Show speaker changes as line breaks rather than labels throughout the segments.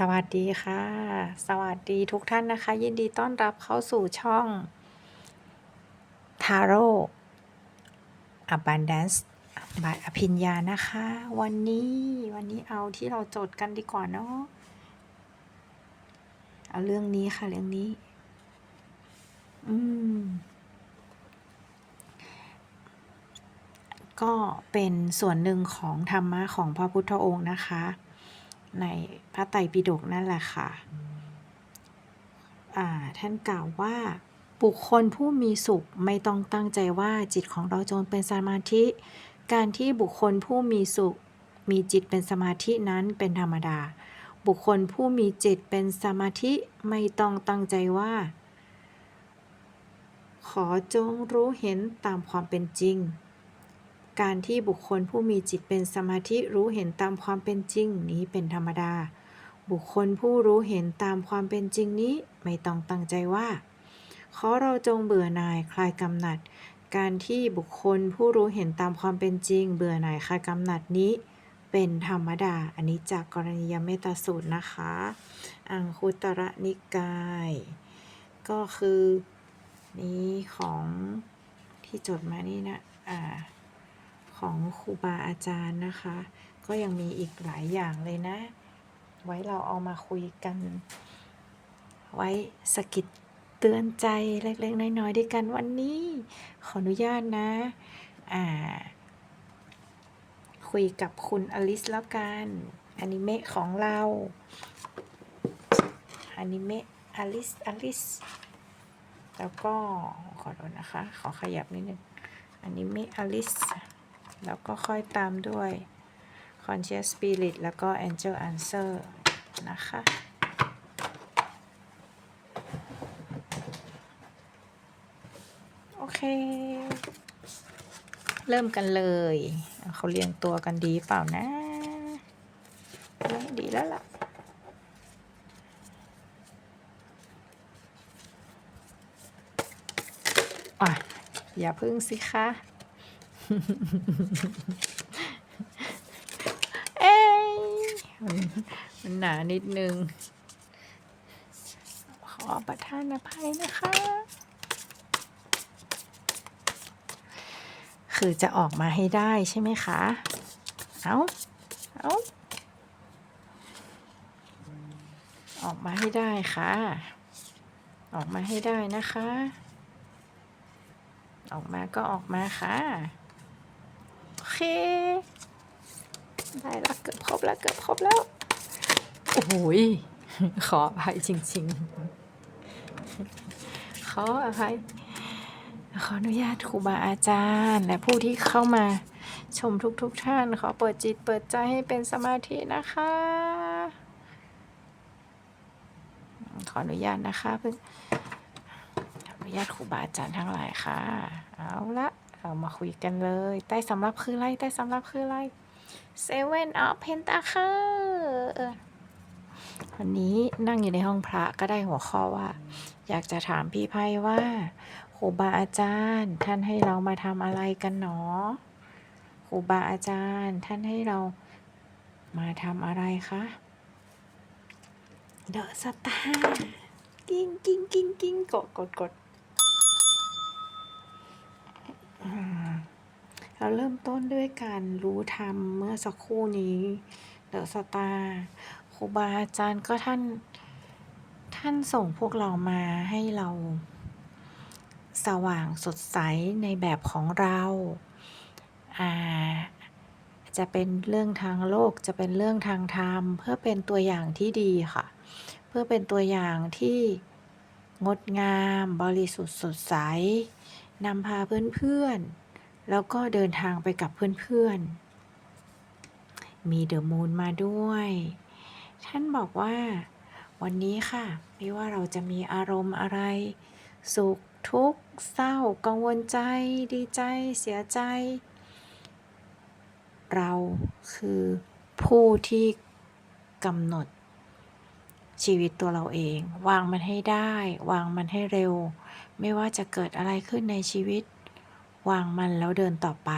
สวัสดีค่ะ สวัสดีทุกท่านนะคะ ยินดีต้อนรับเข้าสู่ช่อง Taro Abundance by อภิญญานะคะ วันนี้วันนี้เอาที่เราจดกันดีกว่าเนาะเอาเรื่องนี้ค่ะเรื่องนี้ อืม ก็เป็นส่วนหนึ่งของธรรมะของพระพุทธองค์นะคะ ในพระไตรปิฎกนั่นแหละค่ะท่านกล่าวว่า บุคคลผู้มีสุขไม่ต้องตั้งใจว่าจิตของเราจงเป็นสมาธิ การที่บุคคลผู้มีสุข มีจิตเป็นสมาธินั้นเป็นธรรมดา บุคคลผู้มีจิตเป็นสมาธิไม่ต้องตั้งใจว่า ขอจงรู้เห็นตามความเป็นจริง การที่บุคคลผู้มีจิตเป็นสมาธิรู้เห็นตามความเป็นจริงนี้เป็นธรรมดา บุคคลผู้รู้เห็นตามความเป็นจริงนี้ไม่ต้องตั้งใจว่า ขอเราจงเบื่อหน่ายคลายกำหนัด การที่บุคคลผู้รู้เห็นตามความเป็นจริง เบื่อหน่ายคลายกำหนัดนี้ เป็นธรรมดา อันนี้จากกรณียเมตตาสูตรนะคะ อังคุตระนิกาย ก็คือนี้ของที่จดมานี่นะ อ่า ของครูบาอาจารย์นะคะ ก็ยังมีอีกหลายอย่างเลยนะ ไว้เราเอามาคุยกัน ไว้สกิดเตือนใจเล็กๆน้อยๆด้วยกันวันนี้ ขออนุญาตนะ อ่า คุยกับคุณอลิสแล้วกันอนิเมะของเราอนิเมะอลิสอลิสแล้วก็ขอโทษนะคะ ขอขยับนิดนึงอนิเมะอลิส แล้วก็ค่อยตามด้วย Conscious Spirit แล้วก็ Angel Answer นะคะ โอเค เริ่มกันเลย เขาเรียงตัวกันดีเปล่านะ ดีแล้วล่ะอะอย่าพึ่งสิคะ เอ้ยมันหนานิดนึง ขอประทานอภัยนะคะ คือจะออกมาให้ได้ใช่ไหมคะ เอาเอาออกมาให้ได้ค่ะ ออกมาให้ได้นะคะ ออกมาก็ออกมาค่ะ เค ได้ละเกือบครบแล้วเกือบครบแล้ว โอ้โหยขออภัยจริงๆ ขออภัยขออนุญาตครูบาอาจารย์และผู้ที่เข้ามาชมทุกๆทท่าน ขอเปิดจิตเปิดใจให้เป็นสมาธินะคะ ขออนุญาตนะคะเพื่อนออนุญาตครูบาอาจารย์ทั้งหลายค่ะ เอาละ เรามาคุยกันเลย ใต้สำรับคืออะไร ใต้สำรับคืออะไร Seven of Pentacle วันนี้นั่งอยู่ในห้องพระก็ได้หัวข้อว่า อยากจะถามพี่ไพ่ว่าครูบาอาจารย์ ท่านให้เรามาทำอะไรกันหนอครูบาอาจารย์ ท่านให้เรามาทำอะไรคะเดอะสตาร์กิ้งกิ้งกิ้งกิ้งกดกดกดอืม เราเริ่มต้นด้วยการรู้ธรรมเมื่อสักครู่นี้เดอะสตาร์ครูบาอาจารย์ก็ท่าน ท่านส่งพวกเรามาให้เรา สว่างสดใสในแบบของเราอ่าจะเป็นเรื่องทางโลกจะเป็นเรื่องทางธรรม เพื่อเป็นตัวอย่างที่ดีค่ะ เพื่อเป็นตัวอย่างที่งดงาม บริสุทธิ์สดใสนำพาเพื่อนๆ แล้วก็เดินทางไปกับเพื่อนๆ มีเดอะมูนมาด้วย ท่านบอกว่า วันนี้ค่ะ ไม่ว่าเราจะมีอารมณ์อะไร สุขทุกข์เศร้า กังวลใจ ดีใจ เสียใจ เราคือผู้ที่กำหนดชีวิตตัวเราเอง วางมันให้ได้ วางมันให้เร็ว ไม่ว่าจะเกิดอะไรขึ้นในชีวิต วางมันแล้วเดินต่อไป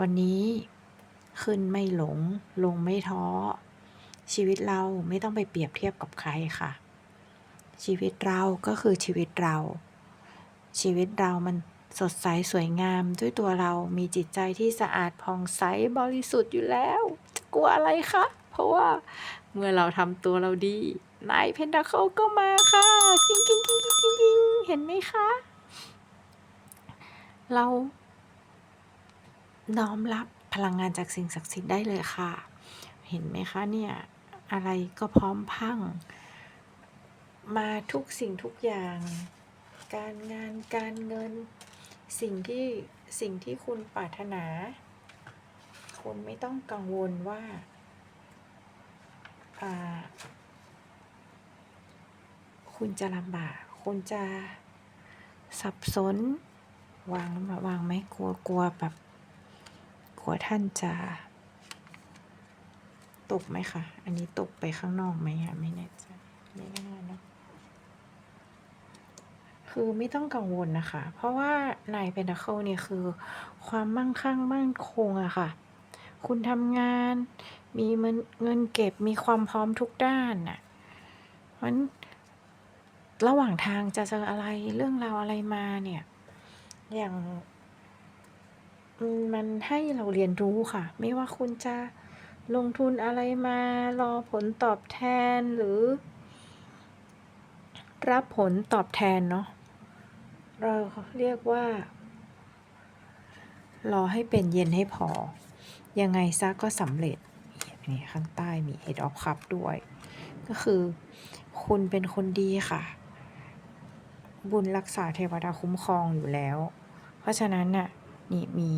วันนี้ขึ้นไม่หลง ลงไม่ท้อ ชีวิตเราไม่ต้องไปเปรียบเทียบกับใครค่ะ ชีวิตเราก็คือชีวิตเรา ชีวิตเรามันสดใสสวยงามด้วยตัวเรามีจิตใจที่สะอาดผ่องใสบริสุทธิ์อยู่แล้ว จะกลัวอะไรคะ เพราะว่าเมื่อเราทำตัวเราดีนายเพนดาเคิลก็มาค่ะกิ้งกิ้งกิ้งกิ้งกิ้งกิ้งเห็นไหมคะ เรา น้อมรับพลังงานจากสิ่งศักดิ์สิทธิ์ได้เลยค่ะ เห็นไหมคะเนี่ยอะไรก็พร้อมพัง มาทุกสิ่งทุกอย่าง การงานการเงิน สิ่งที่สิ่งที่คุณปรารถนา คุณไม่ต้องกังวลว่าคุณจะลำบาก คุณจะสับสน วางวางไหมกลัวกลัวแบบกลัวท่านจะตกไหมคะอันนี้ตกไปข้างนอกไหมคะไม่แน่ใจไม่แน่นอะคือไม่ต้องกังวลนะคะ เพราะว่านายเพนทาเคิลเนี่ยคือ ความมั่งคั่งมั่นคงอะค่ะ คุณทำงาน มีเงินเงินเก็บมีความพร้อมทุกด้านน่ะมันระหว่างทางจะเจออะไรเรื่องราวอะไรมาเนี่ย อย่างมันให้เราเรียนรู้ค่ะ ไม่ว่าคุณจะลงทุนอะไรมารอผลตอบแทนหรือ รับผลตอบแทนเนาะเราเรียกว่า รอให้เป็นเย็นให้พอ ยังไงซะก็สำเร็จนี่ข้างใต้มี Head of Cup ด้วย ก็คือคุณเป็นคนดีค่ะ บุญรักษาเทวดาคุ้มครองอยู่แล้ว ราะฉะนั้นน่ะนี่มี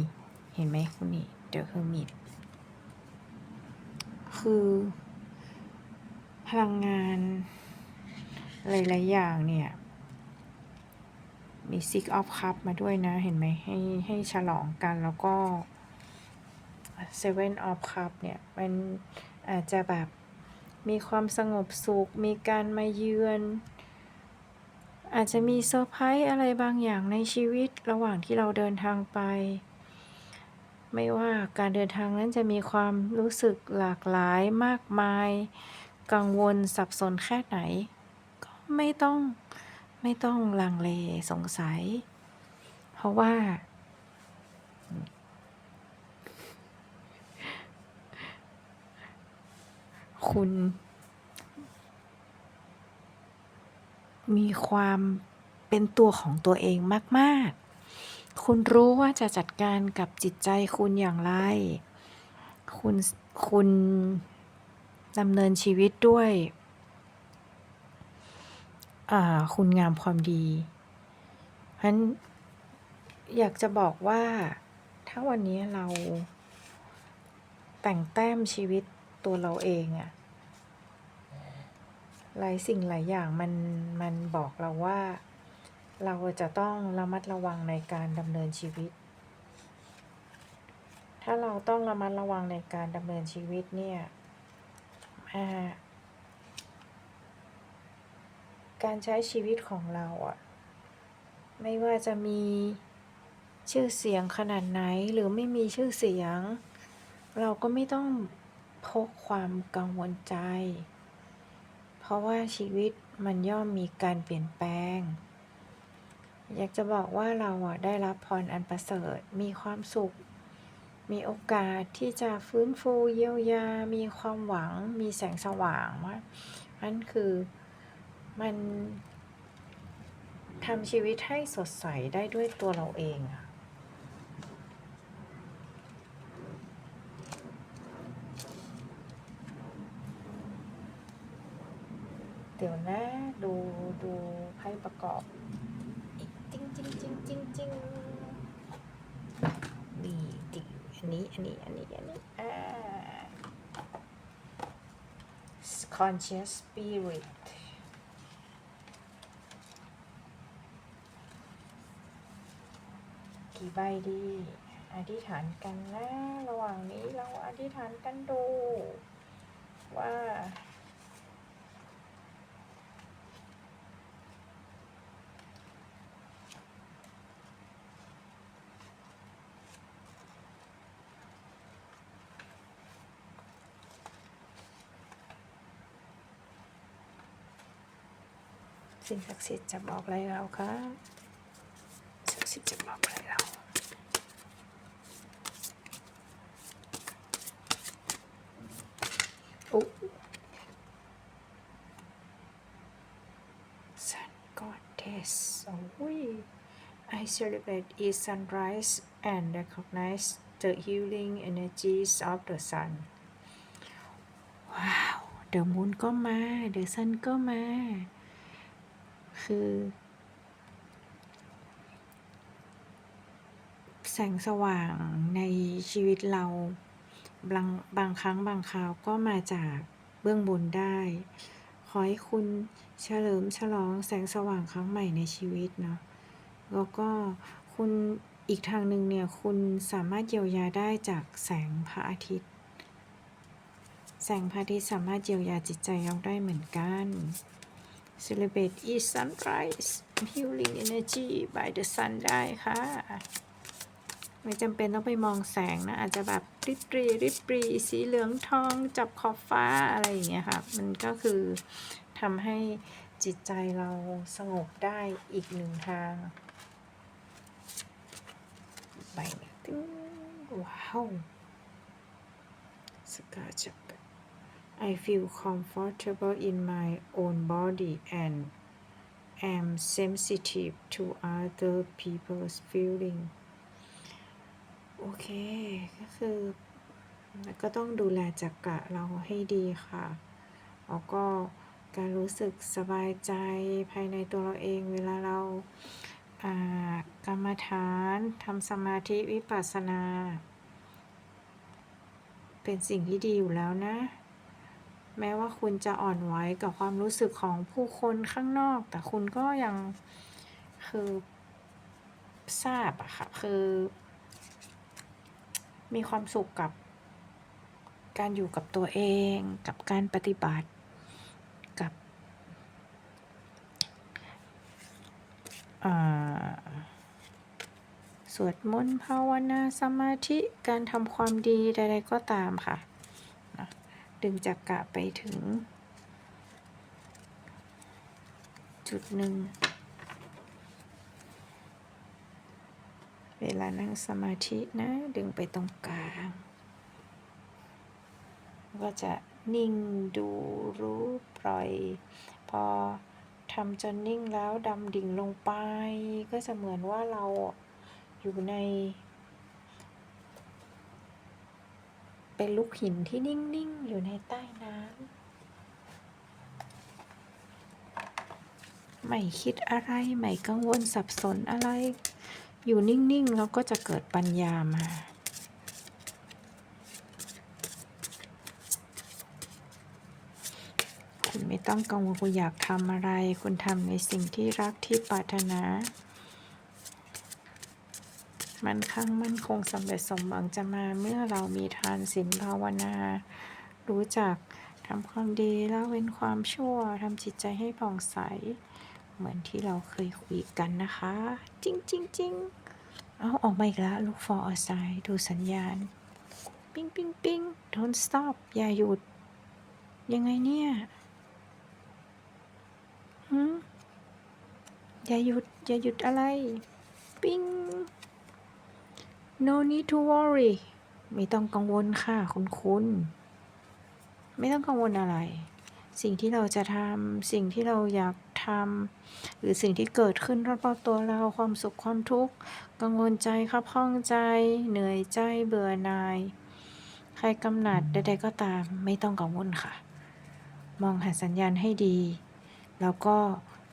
เห็นไหมคุณนี่เดอะเฮอร์มิตคือ พลังงานหลายๆอย่างเนี่ย มี Six of Cup มาด้วยนะ เห็นไหมให้ให้ฉลองกันแล้วก็ Seven of Cup เนี่ย มันอาจจะแบบมีความสงบสุข มีการมาเยือน อาจจะมีเซอร์ไพรส์อะไรบางอย่างในชีวิตระหว่างที่เราเดินทางไป ไม่ว่าการเดินทางนั้นจะมีความรู้สึกหลากหลายมากมาย กังวลสับสนแค่ไหน ก็ไม่ต้องไม่ต้องลังเลสงสัย เพราะว่า คุณ มีความเป็นตัวของตัวเองมาก ๆ คุณรู้ว่าจะจัดการกับจิตใจคุณอย่างไร คุณคุณดำเนินชีวิตด้วยคุณงามความดีเพราะฉะนั้นอยากจะบอกว่า ถ้าวันนี้เราแต่งแต้มชีวิตตัวเราเองอะ หลายสิ่งหลายอย่างมันมันบอกเราว่า เราจะต้องระมัดระวังในการดำเนินชีวิต ถ้าเราต้องระมัดระวังในการดำเนินชีวิตเนี่ยการใช้ชีวิตของเราอะไม่ว่าจะมีชื่อเสียงขนาดไหนหรือไม่มีชื่อเสียง เราก็ไม่ต้องพกความกังวลใจ ราะว่าชีวิตมันย่อมมีการเปลี่ยนแปลง อยากจะบอกว่าเราอะได้รับพรอันประเสริฐ มีความสุข มีโอกาสที่จะฟื้นฟูเยียวยา มีความหวัง มีแสงสว่างว่านั่นคือมันทำชีวิตให้สดใสได้ด้วยตัวเราเองอะ เดี๋ยวนะ ดูดูไพ่ประกอบจริงจริงจริงจริงจริงนี่ดิอันนี้อันนี้อันนี้อันนี้อ่า conscious spirit กี่ใบดี อธิษฐานกันนะ ระหว่างนี้เราอธิษฐานกันดู ว่า สิ่งศักดิ์สิทธิ์จะบอกอะไรเราคะศักดิ์สิทธิ์จะบอกอะไรเราโอ้ Sun Goddess โอ้ย I celebrate each sunrise and recognize the healing energies of the sun ว้าว The moon ก็มา The sun ก็มา คือ แสงสว่างในชีวิตเรา บางบางครั้งบางคราวก็มาจากเบื้องบนได้ ขอให้คุณเฉลิมฉลองแสงสว่างครั้งใหม่ในชีวิตเนาะแล้วก็คุณอีกทางหนึ่งเนี่ยคุณสามารถเยียวยาได้จากแสงพระอาทิตย์ แสงพระอาทิตย์สามารถเยียวยาจิตใจเราได้เหมือนกัน Celebrate each sunrise healing energy by the sun ได้ค่ะ ไม่จำเป็นต้องไปมองแสงนะ อาจจะแบบริบรีริบรีสีเหลืองทองจับขอบฟ้าอะไรอย่างเงี้ยค่ะ มันก็คือทำให้จิตใจเราสงบได้อีกหนึ่งทางใบหนึ่งตึ้งว้าวสกาจับ I feel comfortable in my own body and am sensitive to other people's feeling โอเค ก็คือ ก็ต้องดูแลจักระเราให้ดีค่ะ แล้วก็การรู้สึกสบายใจภายในตัวเราเองเวลาเราอ่ากรรมฐานทำสมาธิวิปัสสนา เป็นสิ่งที่ดีอยู่แล้วนะ แม้ว่าคุณจะอ่อนไหวกับความรู้สึกของผู้คนข้างนอก แต่คุณก็ยังคือทราบอะค่ะคือ มีความสุขกับการอยู่กับตัวเอง กับการปฏิบัติกับสวดมนต์ภาวนาสมาธิการทำความดีใดๆก็ตามค่ะ ดึงจักกะไปถึง จุดหนึ่ง เวลานั่งสมาธินะ ดึงไปตรงกลาง ก็จะนิ่งดูรู้ปล่อย พอทำจนนิ่งแล้วดำดิ่งลงไป ก็จะเหมือนว่าเราอยู่ใน เป็นลูกหินที่นิ่ง ๆ อยู่ในใต้น้ำไม่คิดอะไรไม่กังวลสับสนอะไร อยู่นิ่ง ๆ แล้วก็จะเกิดปัญญามาคุณไม่ต้องกังวลคุณอยากทำอะไร คุณทำในสิ่งที่รักที่ปรารถนา มันคั่งมั่นคงสำเร็จสมหวังจะมาเมื่อเรามีทานศีลภาวนา รู้จักทำความดีแล้วเว้นความชั่วทำจิตใจให้ผ่องใส เหมือนที่เราเคยคุยกันนะคะ จริงจริงจริงเอาออกมาอีกแล้ว look for a sign ดูสัญญาณ ปิ้งปิ้งปิ้ง don't stop อย่าหยุด ยังไงเนี่ยหืมอย่าหยุด อย่าหยุดอะไร no need to worry ไม่ต้องกังวลค่ะคุณคุณไม่ต้องกังวลอะไร สิ่งที่เราจะทำสิ่งที่เราอยากทำหรือสิ่งที่เกิดขึ้นรอบๆตัวเราความสุขความทุกข์ กังวลใจขับข้องใจ เหนื่อยใจเบื่อหน่าย ใครกำหนัดใดๆก็ตาม ไม่ต้องกังวลค่ะ มองหาสัญญาณให้ดี แล้วก็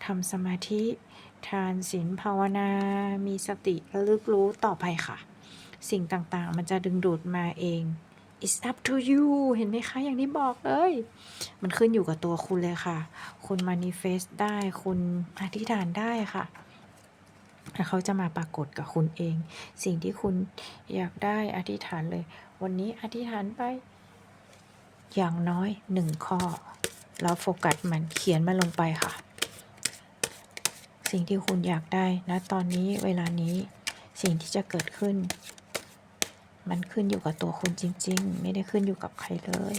ทำสมาธิ ทานศีลภาวนา มีสติระลึกรู้ต่อไปค่ะ สิ่งต่างๆ มันจะดึงดูดมาเอง it's up to you เห็นไหมคะ อย่างที่บอกเลย มันขึ้นอยู่กับตัวคุณเลยค่ะ คุณ manifest ได้ คุณอธิษฐานได้ค่ะแล้วเขาจะมาปรากฏกับคุณเอง สิ่งที่คุณอยากได้อธิษฐานเลย วันนี้อธิษฐานไป อย่างน้อยหนึ่งข้อ แล้วโฟกัสมันเขียนมันลงไปค่ะ สิ่งที่คุณอยากได้นะตอนนี้เวลานี้ สิ่งที่จะเกิดขึ้น มันขึ้นอยู่กับตัวคุณจริง ๆ ไม่ได้ขึ้นอยู่กับใครเลย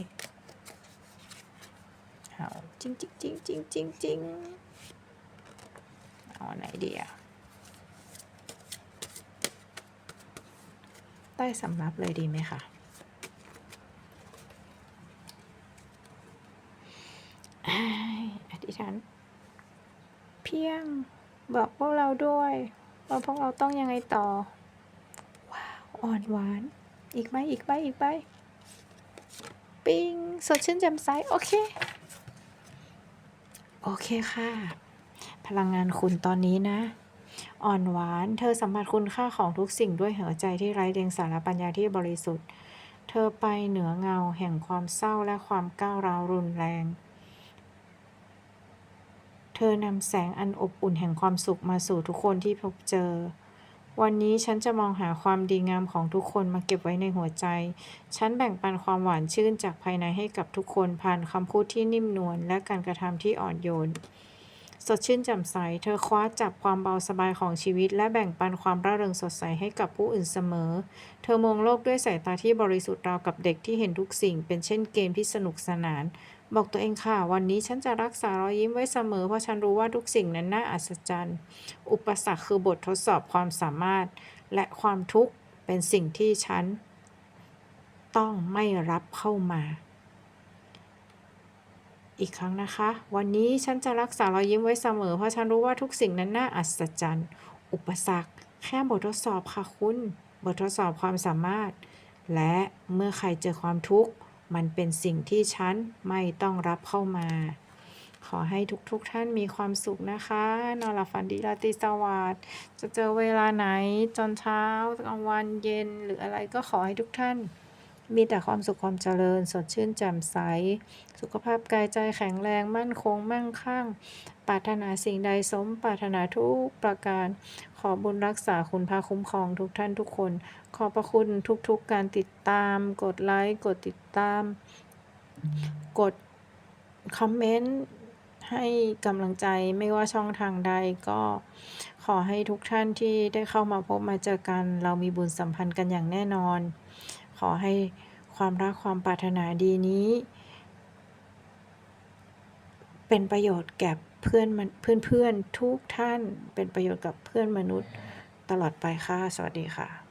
เอาจริงจริงจริงจริงจริงจริงเอาอันไหนดีอะใต้สำรับเลยดีไหมคะอธิษฐานเพียงบอกพวกเราด้วย ว่าพวกเราต้องยังไงต่อ ว้าว อ่อนหวาน อีกไหมอีกไหมอีกไหมปิ้งสดชื่นแจ่มใสโอเค โอเคค่ะ พลังงานคุณตอนนี้นะ อ่อนหวาน เธอสัมผัสคุณค่าของทุกสิ่งด้วยหัวใจที่ไร้เดียงสาและปัญญาที่บริสุทธิ์ เธอไปเหนือเงาแห่งความเศร้าและความก้าวร้าวรุนแรง เธอนำแสงอันอบอุ่นแห่งความสุขมาสู่ทุกคนที่พบเจอ วันนี้ฉันจะมองหาความดีงามของทุกคนมาเก็บไว้ในหัวใจ ฉันแบ่งปันความหวานชื่นจากภายในให้กับทุกคนผ่านคำพูดที่นิ่มนวลและการกระทำที่อ่อนโยน สดชื่นแจ่มใส เธอคว้าจับความเบาสบายของชีวิต และแบ่งปันความร่าเริงสดใสให้กับผู้อื่นเสมอ เธอมองโลกด้วยสายตาที่บริสุทธิ์ราวกับเด็กที่เห็นทุกสิ่ง เป็นเช่นเกมที่สนุกสนาน บอกตัวเองค่ะ วันนี้ฉันจะรักษารอยยิ้มไว้เสมอ เพราะฉันรู้ว่าทุกสิ่งนั้นน่าอัศจรรย์ อุปสรรคคือบททดสอบความสามารถ และความทุกข์เป็นสิ่งที่ฉัน ต้องไม่รับเข้ามา อีกครั้งนะคะ วันนี้ฉันจะรักษารอยยิ้มไว้เสมอ เพราะฉันรู้ว่าทุกสิ่งนั้นน่าอัศจรรย์ อุปสรรค แค่บททดสอบค่ะคุณ บททดสอบความสามารถ และเมื่อใครเจอความทุกข์ มันเป็นสิ่งที่ฉันไม่ต้องรับเข้ามา ขอให้ทุกๆทท่านมีความสุขนะคะ นอนหลับฝันดีราตรีสวัสดิ์จะเจอเวลาไหนตอนเช้ากลางวันเย็นหรืออะไรก็ขอให้ทุกท่าน มีแต่ความสุขความเจริญ สดชื่นแจ่มใส สุขภาพกายใจแข็งแรงมั่นคงมั่งคั่ง ปรารถนาสิ่งใดสม ปรารถนาทุกประการ ขอบุญรักษาคุณพาคุ้มครองทุกท่านทุกคน ขอบพระคุณทุกๆการติดตาม กดไลค์ กดติดตาม กดคอมเมนต์ให้กำลังใจไม่ว่าช่องทางใดก็ขอให้ทุกท่านที่ได้เข้ามาพบมาเจอกัน เรามีบุญสัมพันธ์กันอย่างแน่นอน ขอให้ความรักความปรารถนาดีนี้ เป็นประโยชน์แก่เพื่อนมันเพื่อนทุกท่านเป็นประโยชน์กับเพื่อนมนุษย์ตลอดไปค่ะ สวัสดีค่ะ